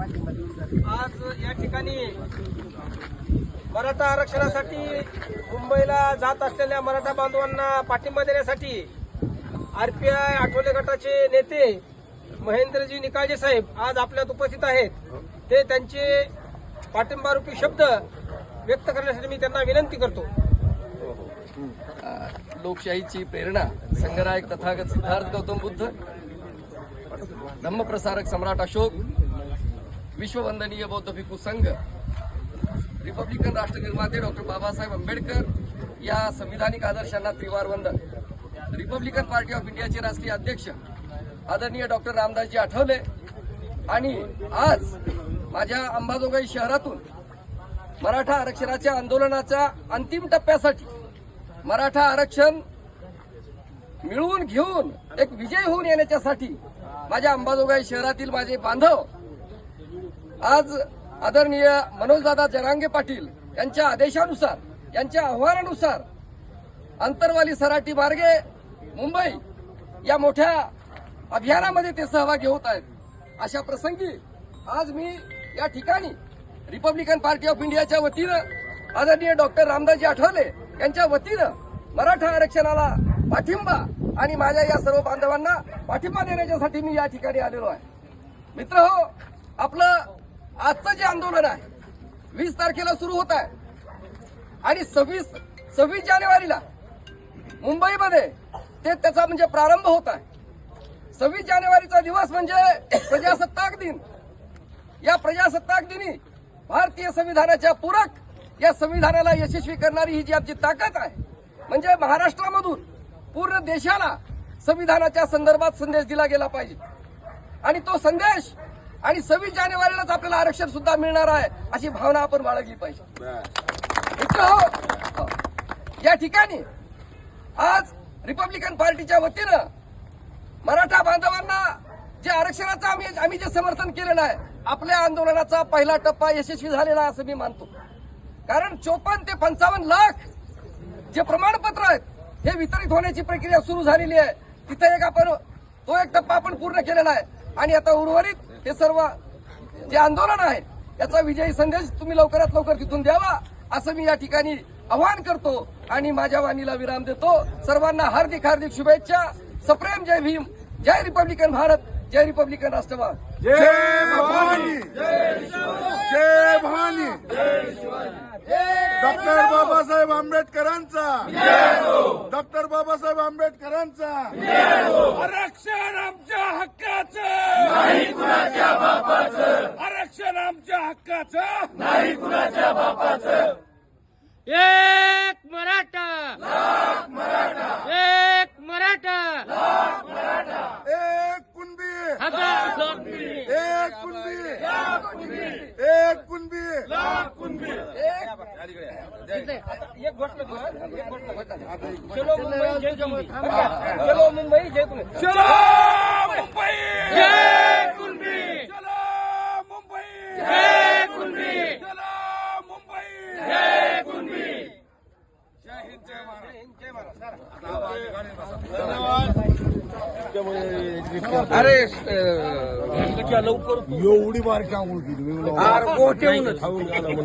आज या ठिकाणी मराठा आरक्षणासाठी मुंबईला जात असलेल्या मराठा बांधवांना पाठिंबा देण्यासाठी आरपीआय आठवले गटाचे नेते महेंद्रजी निकाळजे साहेब आज आपल्यात उपस्थित आहेत. ते त्यांचे पाठिंबारूपी शब्द व्यक्त करण्यासाठी मी त्यांना विनंती करतो. लोकशाहीची प्रेरणा संघरायक तथागत सिद्धार्थ गौतम बुद्ध धम्मप्रसारक सम्राट अशोक विश्ववंदनीय बौद्ध भिक्खू संघ रिपब्लिकन राष्ट्र निर्माते डॉक्टर बाबासाहेब आंबेडकर या संविधानिक आदर्शांना त्रिवार वंदन. रिपब्लिकन पार्टी ऑफ इंडियाचे राष्ट्रीय अध्यक्ष आदरणीय डॉक्टर रामदासजी आठवले आणि आज माझ्या अंबाजोगाई शहरातून मराठा आरक्षणाच्या आंदोलनाच्या अंतिम टप्प्यासाठी मराठा आरक्षण मिळवून घेऊन एक विजय होऊन येण्याच्यासाठी माझ्या अंबाजोगाई शहरातील माझे बांधव आज आदरणीय मनोजदादा जरांगे पाटील यांच्या आदेशानुसार यांच्या आव्हानानुसार अंतरवाली सराटी मार्गे मुंबई या मोठ्या अभियानामध्ये ते सहभागी होत आहेत. अशा प्रसंगी आज मी या ठिकाणी रिपब्लिकन पार्टी ऑफ इंडियाच्या वतीनं आदरणीय डॉक्टर रामदासजी आठवले यांच्या वतीनं मराठा आरक्षणाला पाठिंबा आणि माझ्या या सर्व बांधवांना पाठिंबा देण्याच्यासाठी मी या ठिकाणी आलेलो आहे. मित्र हो आपलं आजचं जे आंदोलन आहे वीस तारखेला सुरू होत आहे. आणि सव्वीस सव्वीस जानेवारीला मुंबईमध्ये ते त्याचा म्हणजे प्रारंभ होत आहे. सव्वीस जानेवारीचा दिवस म्हणजे प्रजासत्ताक दिन. या प्रजासत्ताक दिनी भारतीय संविधानाच्या पूरक या संविधानाला यशस्वी करणारी ही जी आमची ताकद आहे म्हणजे महाराष्ट्रामधून पूर्ण देशाला संविधानाच्या संदर्भात संदेश दिला गेला पाहिजे. आणि तो संदेश आणि सव्वीस जानेवारीलाच आपल्याला आरक्षण सुद्धा मिळणार आहे अशी भावना आपण बाळगली पाहिजे. हो, हो, या ठिकाणी आज रिपब्लिकन पार्टीच्या वतीनं मराठा बांधवांना जे आरक्षणाचं आम्ही आम्ही जे समर्थन केलेलं आहे आपल्या आंदोलनाचा पहिला टप्पा यशस्वी झालेला असं मी मानतो. कारण चोपन्न ते पंचावन्न लाख जे प्रमाणपत्र आहेत हे वितरित होण्याची प्रक्रिया सुरू झालेली आहे. तिथे एक आपण तो एक टप्पा आपण पूर्ण केलेला आहे. आणि आता उर्वरित हे सर्व जे आंदोलन आहे याचा विजयी संदेश तुम्ही लवकरात लवकर तिथून द्यावा असं मी या ठिकाणी आवाहन करतो आणि माझ्या वाणीला विराम देतो. सर्वांना हार्दिक हार्दिक शुभेच्छा. सप्रेम जय भीम. जय रिपब्लिकन भारत. जय रिपब्लिकन राष्ट्रवाद. जय जय भवानी डॉक्टर बाबासाहेब आंबेडकरांचा डॉक्टर बाबासाहेब आंबेडकरांचा आरक्षण आमच्या हक्काचं नाही कुणाच्या बापाचं आरक्षण आमच्या हक्काचं? नाही कुणाच्या बापाचं. एक मराठा. लाख मराठा. एक मराठा. एक कुणबी. हजार एक कुणबी. एक कुणबी. एक. घोषणा देऊ, हं? एक घोषणा. चलो मुंबई जय कुणबी. चलो मुंबई जय कुणबी. चलो मुंबई जय कुणबी चलो मुंबई जय कुणबी चलो मुंबई जय कुणबी जय हिंद जय महाराष्ट्र अरे एवढी बारकी आंघोळ केली